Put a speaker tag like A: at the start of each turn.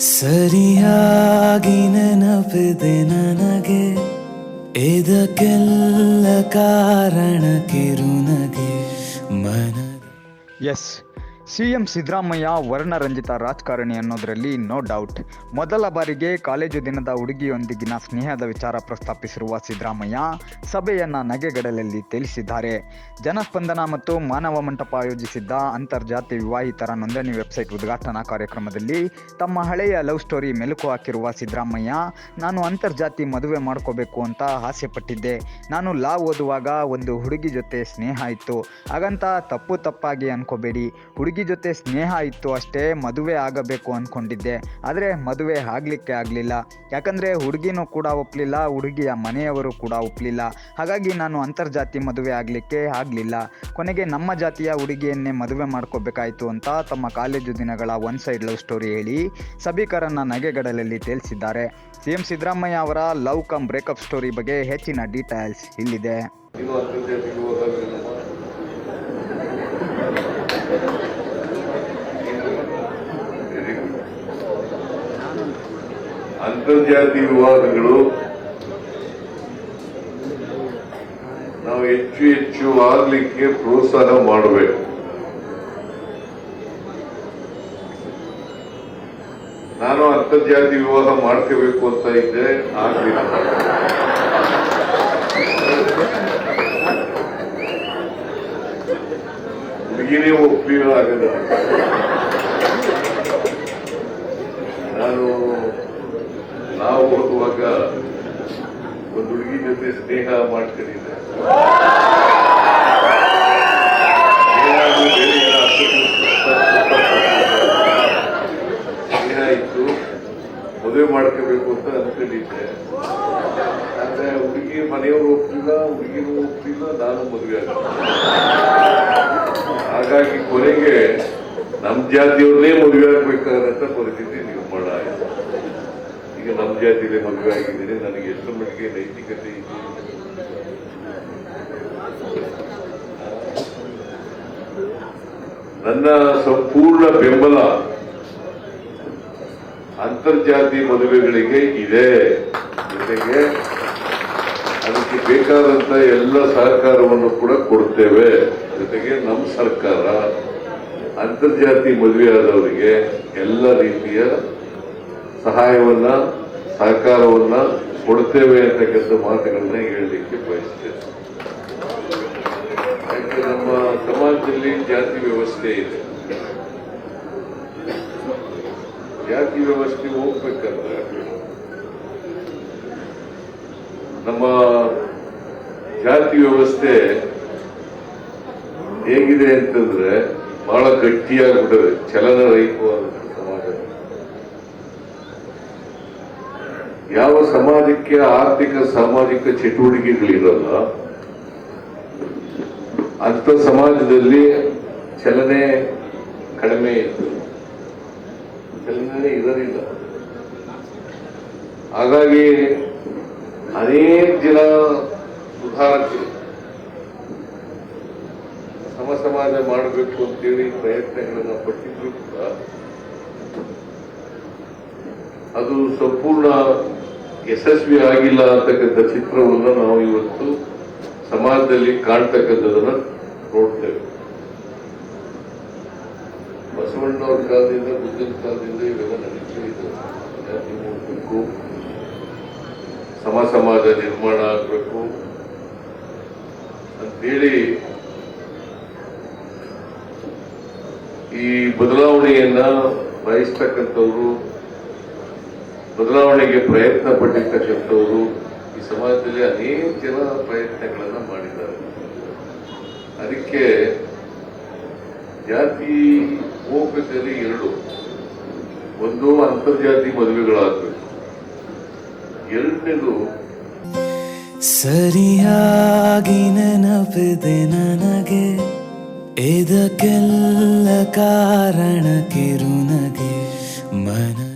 A: ಸರಿಯಾಗಿ ನೆನಪಿದೆ ನನಗೆ. ಇದಕ್ಕೆಲ್ಲ ಕಾರಣ ಕಿರುನಗೆ. ಮನ
B: ಎಸ್ ಸಿ ಎಂ ಸಿದ್ದರಾಮಯ್ಯ ವರ್ಣರಂಜಿತ ರಾಜಕಾರಣಿ ಅನ್ನೋದರಲ್ಲಿ ನೋ ಡೌಟ್ ಮೊದಲ ಬಾರಿಗೆ ಕಾಲೇಜು ದಿನದ ಹುಡುಗಿಯೊಂದಿಗಿನ ಸ್ನೇಹದ ವಿಚಾರ ಪ್ರಸ್ತಾಪಿಸಿರುವ ಸಿದ್ದರಾಮಯ್ಯ ಸಭೆಯನ್ನು ನಗೆಗಡಲಲ್ಲಿ ತಿಳಿಸಿದ್ದಾರೆ. ಜನಸ್ಪಂದನ ಮತ್ತು ಮಾನವ ಮಂಟಪ ಆಯೋಜಿಸಿದ್ದ ಅಂತರ್ಜಾತಿ ವಿವಾಹಿತರ ನೋಂದಣಿ ವೆಬ್ಸೈಟ್ ಉದ್ಘಾಟನಾ ಕಾರ್ಯಕ್ರಮದಲ್ಲಿ ತಮ್ಮ ಹಳೆಯ ಲವ್ ಸ್ಟೋರಿ ಮೆಲುಕು ಹಾಕಿರುವ ಸಿದ್ದರಾಮಯ್ಯ, ನಾನು ಅಂತರ್ಜಾತಿ ಮದುವೆ ಮಾಡ್ಕೋಬೇಕು ಅಂತ ಆಸೆ ಪಟ್ಟಿದ್ದೆ. ನಾನು ಲಾ ಓದುವಾಗ ಒಂದು ಹುಡುಗಿ ಜೊತೆ ಸ್ನೇಹ ಇತ್ತು. ಹಾಗಂತ ತಪ್ಪು ತಪ್ಪಾಗಿ ಅನ್ಕೋಬೇಡಿ. ಹುಡುಗಿ ಜೊತೆ ಸ್ನೇಹ ಇತ್ತು ಅಷ್ಟೇ ಮದುವೆ ಆಗಬೇಕು ಅಂದ್ಕೊಂಡಿದ್ದೆ ಆದರೆ ಮದುವೆ ಆಗಲಿಕ್ಕೆ ಆಗಲಿಲ್ಲ. ಯಾಕಂದರೆ ಹುಡುಗಿನೂ ಕೂಡ ಒಪ್ಪಲಿಲ್ಲ ಹುಡುಗಿಯ ಮನೆಯವರು ಕೂಡ ಒಪ್ಪಲಿಲ್ಲ ಹಾಗಾಗಿ ನಾನು ಅಂತರ್ಜಾತಿ ಮದುವೆ ಆಗಲಿಕ್ಕೆ ಆಗಲಿಲ್ಲ. ಕೊನೆಗೆ ನಮ್ಮ ಜಾತಿಯ ಹುಡುಗಿಯನ್ನೇ ಮದುವೆ ಮಾಡ್ಕೋಬೇಕಾಯಿತು ಅಂತ ತಮ್ಮ ಕಾಲೇಜು ದಿನಗಳ ಒನ್ ಸೈಡ್ ಲವ್ ಸ್ಟೋರಿ ಹೇಳಿ ಸಭಿಕರನ್ನ ನಗೆಗಡಲಲ್ಲಿ ತೇಲಿಸಿದ್ದಾರೆ. ಸಿ ಎಂ ಸಿದ್ದರಾಮಯ್ಯ ಅವರ ಲವ್ ಕಮ್ ಬ್ರೇಕಪ್ ಸ್ಟೋರಿ ಬಗ್ಗೆ ಹೆಚ್ಚಿನ ಡೀಟೇಲ್ಸ್ ಇಲ್ಲಿದೆ.
C: ಅಂತರ್ಜಾತಿ ವಿವಾದಗಳು ನಾವು ಹೆಚ್ಚು ಹೆಚ್ಚು ಆಗ್ಲಿಕ್ಕೆ ಪ್ರೋತ್ಸಾಹ ಮಾಡಬೇಕು. ನಾನು ಅಂತರ್ಜಾತಿ ವಿವಾಹ ಮಾಡ್ಕೋಬೇಕು ಅಂತ ಇದ್ದೆ ಆಗ್ಲಿಲ್ಲ. ಹುಡುಗಿನೇ ಒಪ್ಪಿಲ್ಲ ನಾನು ನಾವು ಓದುವಾಗ ಒಂದು ಹುಡುಗಿ ಜೊತೆ ಸ್ನೇಹ ಮಾಡ್ಕೊಂಡಿದ್ದೆ. ಸ್ನೇಹ ಇತ್ತು, ಮದುವೆ ಮಾಡ್ಕೋಬೇಕು ಅಂತ ಅನ್ಕೊಂಡಿದ್ದೆ. ಆದ್ರೆ ಹುಡುಗಿ ಮನೆಯವರು ಹೋಗ್ತಿಲ್ಲ ಹುಡುಗಿನೂ ಹೋಗ್ತಿಲ್ಲ ನಾನು ಮದುವೆ ಆಗ ಹಾಗಾಗಿ ಕೊನೆಗೆ ನಮ್ ಜಾತಿಯವ್ರನ್ನೇ ಮದುವೆ ಅಂತ ಪರಿಸ್ಥಿತಿ ನಿರ್ಮಾಣ ಈಗ ಮದುವೆ ಆಗಿದ್ದೀನಿ ನನಗೆ ಎಷ್ಟು ಮಟ್ಟಿಗೆ ನೈತಿಕತೆ ಇದೆ? ನನ್ನ ಸಂಪೂರ್ಣ ಬೆಂಬಲ ಅಂತರ್ಜಾತಿ ಮದುವೆಗಳಿಗೆ ಇದೆ. ಜೊತೆಗೆ ಅದಕ್ಕೆ ಬೇಕಾದಂತ ಎಲ್ಲ ಸಹಕಾರವನ್ನು ಕೂಡ ಕೊಡ್ತೇವೆ. ಜೊತೆಗೆ ನಮ್ಮ ಸರ್ಕಾರ ಅಂತರ್ಜಾತಿ ಮದುವೆಯಾದವರಿಗೆ ಎಲ್ಲ ರೀತಿಯ ಸಹಾಯವನ್ನ ಸಹಕಾರವನ್ನ ಕೊಡ್ತೇವೆ ಅಂತಕ್ಕಂಥ ಮಾತುಗಳನ್ನ ಹೇಳಲಿಕ್ಕೆ ಬಯಸ್ತೇನೆ. ನಮ್ಮ ಸಮಾಜದಲ್ಲಿ ಜಾತಿ ವ್ಯವಸ್ಥೆ ಇದೆ? ಜಾತಿ ವ್ಯವಸ್ಥೆ ಹೋಗ್ಬೇಕಂದ್ರೆ ನಮ್ಮ ಜಾತಿ ವ್ಯವಸ್ಥೆ ಹೇಗಿದೆ ಅಂತಂದ್ರೆ ಬಹಳ ಗಟ್ಟಿಯಾಗ್ಬಿಟ್ಟದೆ. ಚಲನರಹಿತವಾದ ಸಮಾಜ ಯಾವ ಸಮಾಜಕ್ಕೆ ಆರ್ಥಿಕ, ಸಾಮಾಜಿಕ ಚಟುವಟಿಕೆಗಳಿರಲ್ಲ ಅಂತ ಸಮಾಜದಲ್ಲಿ ಚಲನೆ ಕಡಿಮೆ ಇತ್ತು. ಚಲನೆ ಇರಲಿಲ್ಲ. ಹಾಗಾಗಿ ಅನೇಕ ಜನ ಸುಧಾರಕರು ಸಮ ಸಮಾಜ ಮಾಡಬೇಕು ಅಂತೇಳಿ ಪ್ರಯತ್ನಗಳನ್ನ ಪಟ್ಟಿದ್ರು ಕೂಡ ಅದು ಸಂಪೂರ್ಣ ಯಶಸ್ವಿ ಆಗಿಲ್ಲ ಅಂತಕ್ಕಂಥ ಚಿತ್ರವನ್ನು ನಾವು ಇವತ್ತು ಸಮಾಜದಲ್ಲಿ ಕಾಣ್ತಕ್ಕಂಥದನ್ನ ನೋಡ್ತೇವೆ. ಬಸವಣ್ಣವ್ರ ಕಾಲದಿಂದ ಬುದ್ಧನ ಕಾಲದಿಂದ ಇವೆಲ್ಲ ನಡೀತಾ ಜಾತಿ ಮೂಡಬೇಕು ಸಮ ಸಮಾಜ ನಿರ್ಮಾಣ ಆಗಬೇಕು ಅಂತೇಳಿ ಈ ಬದಲಾವಣೆಯನ್ನ ಬಯಸ್ತಕ್ಕಂಥವ್ರು ಬದಲಾವಣೆಗೆ ಪ್ರಯತ್ನ ಪಟ್ಟಿರ್ತಕ್ಕಂಥವರು ಈ ಸಮಾಜದಲ್ಲಿ ಅನೇಕ ಜನ ಪ್ರಯತ್ನಗಳನ್ನ ಮಾಡಿದ್ದಾರೆ. ಅದಕ್ಕೆ ಜಾತಿ ಹೋಗ್ಬೇಕಾದ್ರೆ ಎರಡು, ಒಂದು ಅಂತರ್ಜಾತಿ ಮದುವೆಗಳಾಗಬೇಕು. ಎರಡನೇದು,
A: ಸರಿಯಾಗಿ ನೆನಪಿದೆ ನನಗೆ, ಇದಕ್ಕೆಲ್ಲ ಕಾರಣ ಕಿರುನಗೆ. ಮನ